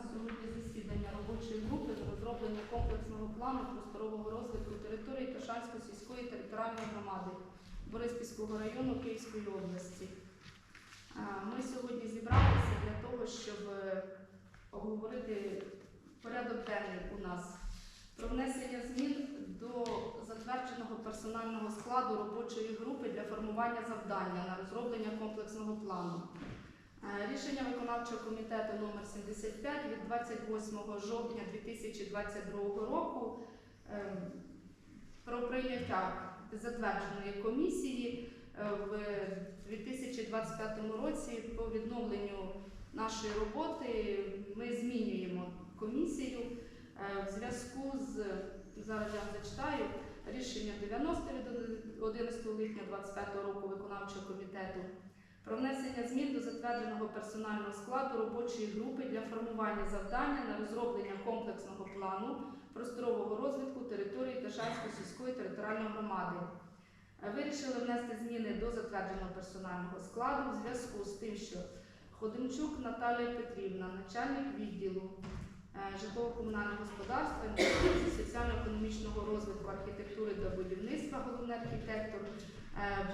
нас сьогодні засідання робочої групи з розроблення комплексного плану просторового розвитку території Ташанської сільської територіальної громади Бориспільського району Київської області. Ми сьогодні зібралися для того, щоб обговорити порядок денний у нас про внесення змін до затвердженого персонального складу робочої групи для формування завдання на розроблення комплексного плану. Е, Рішення виконавчого комітету номер 75 від 28 жовтня 2022 року е, про прийняття затвердженої комісії е, в 2025 році по відновленню нашої роботи. Ми змінюємо комісію е, в зв'язку з зараз я зачитаю рішення 90 від 11 липня 2025 року виконавчого комітету про внесення змін до затвердженого персонального складу робочої групи для формування завдання на розроблення комплексного плану просторового розвитку території Ташанської сільської територіальної громади. Е, Вирішили внести зміни до затвердженого персонального складу в зв'язку з тим, що Ходимчук Наталія Петрівна, начальник відділу житлово-комунального господарства, соціально-економічного розвитку, архітектури та будівництва, головний архітектор, е,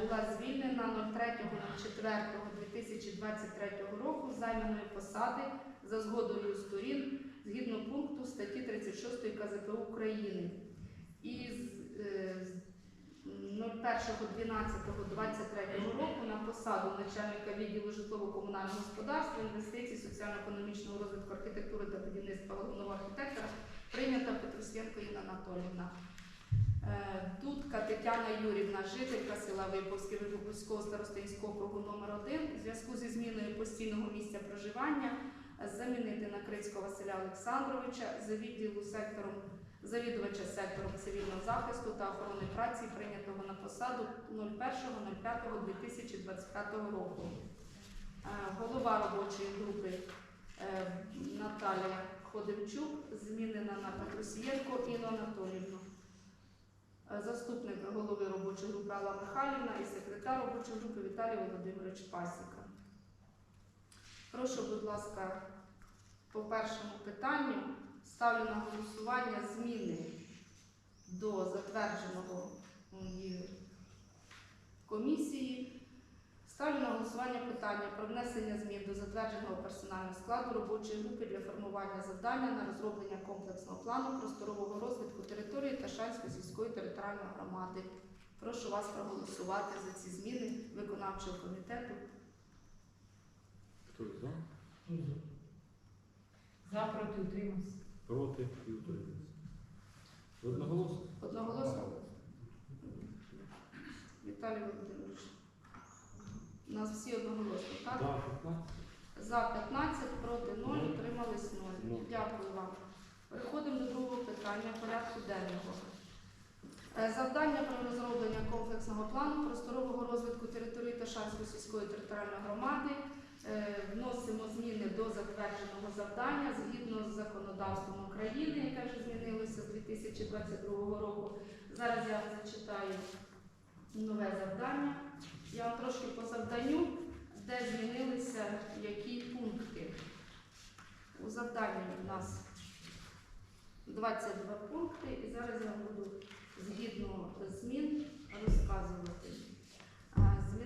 була звільнена 03.04.2023 року займаної посади за згодою сторін згідно пункту статті 36 КЗПУ України. І з е, з 01.12.23 року на посаду начальника відділу житлово-комунального господарства, інвестицій, соціально-економічного розвитку архітектури та будівництва головного архітектора прийнята Петросєнко Інна Анатоліївна. Е, Дудка Тетяна Юрівна, жителька села Виповське Виповського старостинського округу номер 1 у зв'язку зі зміною постійного місця проживання е, замінити на Крицького Василя Олександровича за відділу сектором завідувача сектором цивільного захисту та охорони праці, прийнятого на посаду 01.05.2025 року. Е, Голова робочої групи е, Наталія Ходимчук змінена на Петросієнко Інну Анатоліївну. Е, Заступник голови робочої групи Алла Михайлівна і секретар робочої групи Віталій Володимирович Пасіка. Прошу, будь ласка, по першому питанню ставлю на голосування зміни до затвердженого комісії. Ставлю на голосування питання про внесення змін до затвердженого персонального складу робочої групи для формування завдання на розроблення комплексного плану просторового розвитку території Ташанської сільської територіальної громади. Прошу вас проголосувати за ці зміни виконавчого комітету. Хто за? За проти утримався. Проти і утримується. Одноголосно? Одноголосно? Віталій Володимирович. У нас всі одноголосно, так? За 15. За 15, проти 0, утримались 0. Нуль. Дякую вам. Переходимо до другого питання порядку денного. Е, Завдання про розроблення комплексного плану просторового розвитку території Ташанської сільської територіальної громади. Е, Вносимо зміни до затвердженого завдання згідно з законодавством України, яке вже змінилося з 2022 року. Зараз я зачитаю нове завдання. Я вам трошки по завданню, де змінилися які пункти. У завданні у нас 22 пункти, і зараз я вам буду згідно змін розказувати.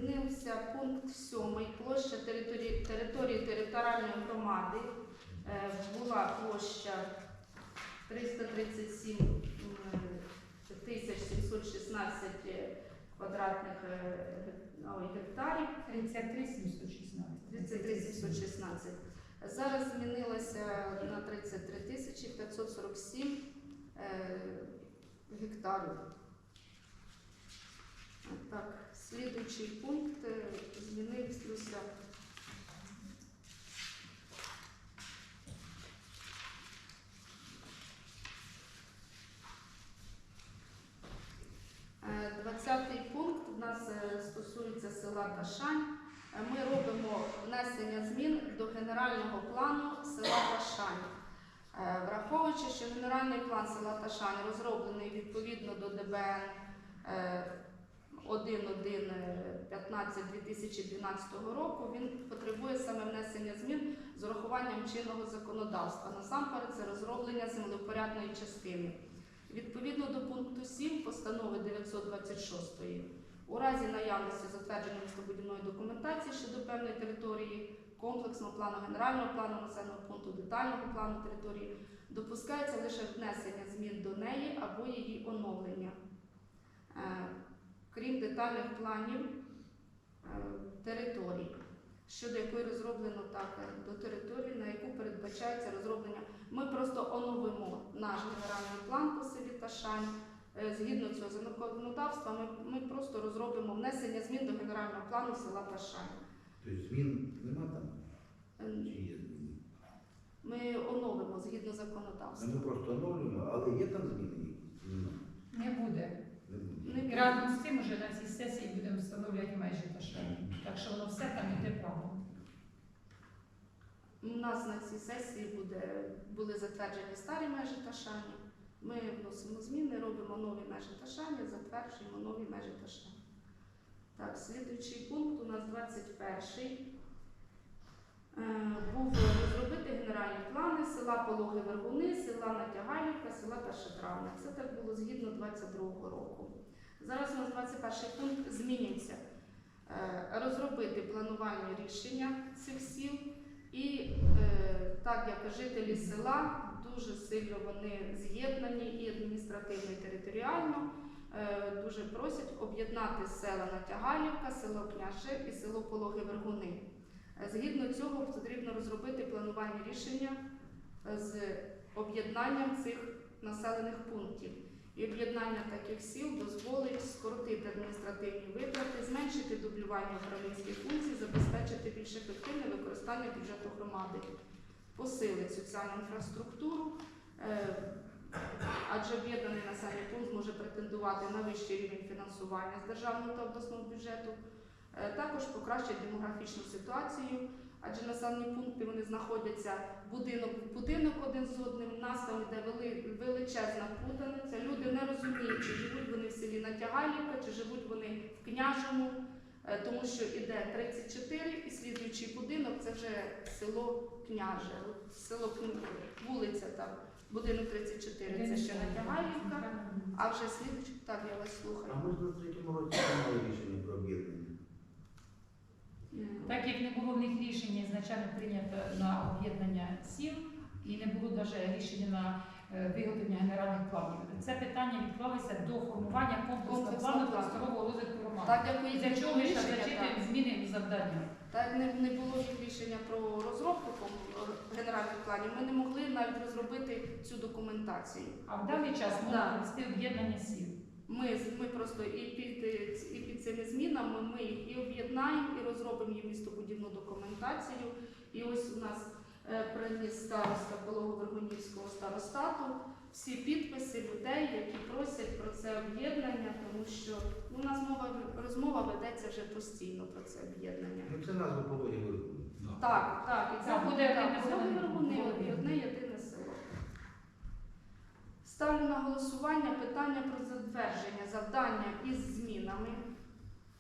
Змінився пункт 7. Площа території, території територіальної громади. Е, Була площа 337 м, тисяч 716 квадратних е, ой, гектарів. 33 716. 33 716. Зараз змінилося на 33 тисячі 547 е, гектарів. Так, слідуючий пункт е, змінився. Е, 20 пункт у нас е, стосується села Ташань. Е, Ми робимо внесення змін до генерального плану села Ташань. Е, Враховуючи, що генеральний план села Ташань розроблений відповідно до ДБН е, 1.1.15 2012 року, він потребує саме внесення змін з урахуванням чинного законодавства. Насамперед, це розроблення землевпорядної частини. Відповідно до пункту 7 постанови 926 у разі наявності затвердженої містобудівної документації щодо певної території, комплексного плану, генерального плану населеного пункту, детального плану території, допускається лише внесення змін до неї або її оновлення. Детальних планів е, територій, щодо якої розроблено так е, до території, на яку передбачається розроблення. Ми просто оновимо наш генеральний план по селі Ташань. Е, Згідно цього законодавства, ми, ми просто розробимо внесення змін до генерального плану села Ташань. Тобто змін нема там? Чи є зміни? Ми оновимо згідно Ну, законодавства. Ми просто оновлюємо, але є там зміни? Не буде. Разом з тим уже на цій сесії будемо встановлювати межі Ташані. Так що воно все там іде право. У нас на цій сесії буде, були затверджені старі межі Ташані. Ми вносимо зміни, робимо нові межі Ташані, затверджуємо нові межі Ташані. Так, слідуючий пункт у нас 21. Е, Був розробити генеральні плани села Пологи Вергуни, села Натягалівка, села Першотравня. Це так було згідно 22 року. Зараз у нас 21 пункт змінюється. Е, Розробити планувальні рішення цих сіл і е, так як жителі села дуже сильно вони з'єднані і адміністративно, і територіально, е, дуже просять об'єднати села Натягалівка, село Княже і село Пологи Вергуни. Е, Згідно цього потрібно розробити планувальні рішення е, з об'єднанням цих населених пунктів. І об'єднання таких сіл дозволить скоротити адміністративні витрати, зменшити дублювання управлінських функцій, забезпечити більш ефективне використання бюджету громади, посилить соціальну інфраструктуру, е, адже об'єднаний населений пункт може претендувати на вищий рівень фінансування з державного та обласного бюджету. Е, Також покращить демографічну ситуацію, адже населені пункти вони знаходяться будинок в будинок один з одним. Нас там вели- величезна путаниця. Люди не розуміють, чи живуть вони в селі Натягалівка, чи живуть вони в княжому, е, тому що іде 34 і слідуючий будинок це вже село Княже. Село вулиця там, будинок 34 це ще Натягалівка, а вже слідуючий, так я вас А слухаю. ми ж на третьому році рішення про об'єднання. Так як не було в них рішення ізначально прийнято на об'єднання сіл і не було навіть рішення на е, виготовлення генеральних планів. Це питання відклалося до формування комплексного плану просторового розвитку громади. Так як для чого рішення, зачити зміни в завдання? Так не, не було рішення про розробку генеральних планів, ми не могли навіть розробити цю документацію. А в даний час можна провести об'єднання сіл. Ми, з- ми просто і під, і під цими змінами ми їх і об'єднаємо, і розробимо їм містобудівну документацію. І ось у нас е, приніс староста Пологоверхонівського старостату всі підписи людей, які просять про це об'єднання, тому що ну, у нас мова розмова ведеться вже постійно про це об'єднання. Ну це назва пологи. Так, так, і це Так, буде буде так, одне єдине. Ставлю на голосування питання про затвердження завдання із змінами.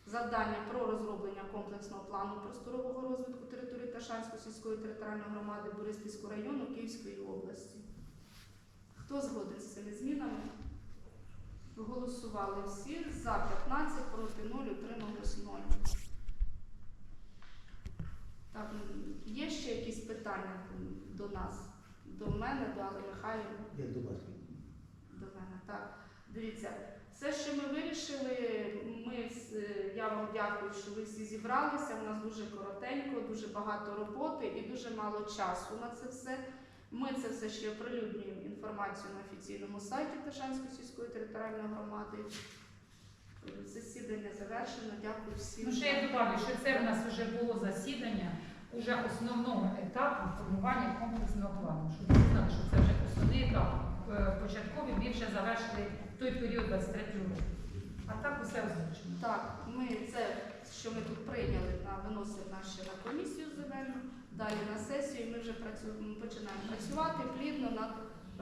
Завдання про розроблення комплексного плану просторового розвитку території Ташанської сільської територіальної громади Бориспільського району Київської області. Хто згоден з цими змінами? Голосували всі за 15, проти 0, утрималось 0. Так, є ще якісь питання до нас? До мене, до Алли Михайлівни? До мене, так. Дивіться, все, що ми вирішили, ми, е, я вам дякую, що ви всі зібралися. У нас дуже коротенько, дуже багато роботи і дуже мало часу на це все. Ми це все ще оприлюднюємо інформацію на офіційному сайті Ташанської сільської територіальної громади. Засідання завершено. Дякую всім. Ну, ще я добавлю, що це в нас вже було засідання уже основного етапу формування комплексного плану. Щоб ви знали, що це вже основний етап. Е, Початкові вже завершили той період 23 року. А так усе озвучено. Так, ми це, що ми тут прийняли, виносимо нас на комісію земельну, далі на сесію. і Ми вже працюємо, починаємо працювати плідно над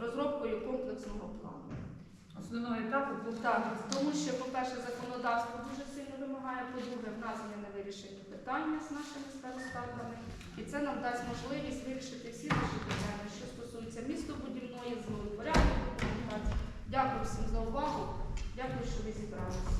розробкою комплексного плану. Основного етапу був Так, тому що, по-перше, законодавство дуже сильно вимагає, по-друге, в нас є невирішені питання з нашими старостатами. І це нам дасть можливість вирішити всі наші питання, що стосуються містобудівної, землепорядної документації. Дякую всім за увагу. Дякую, що ви зібралися.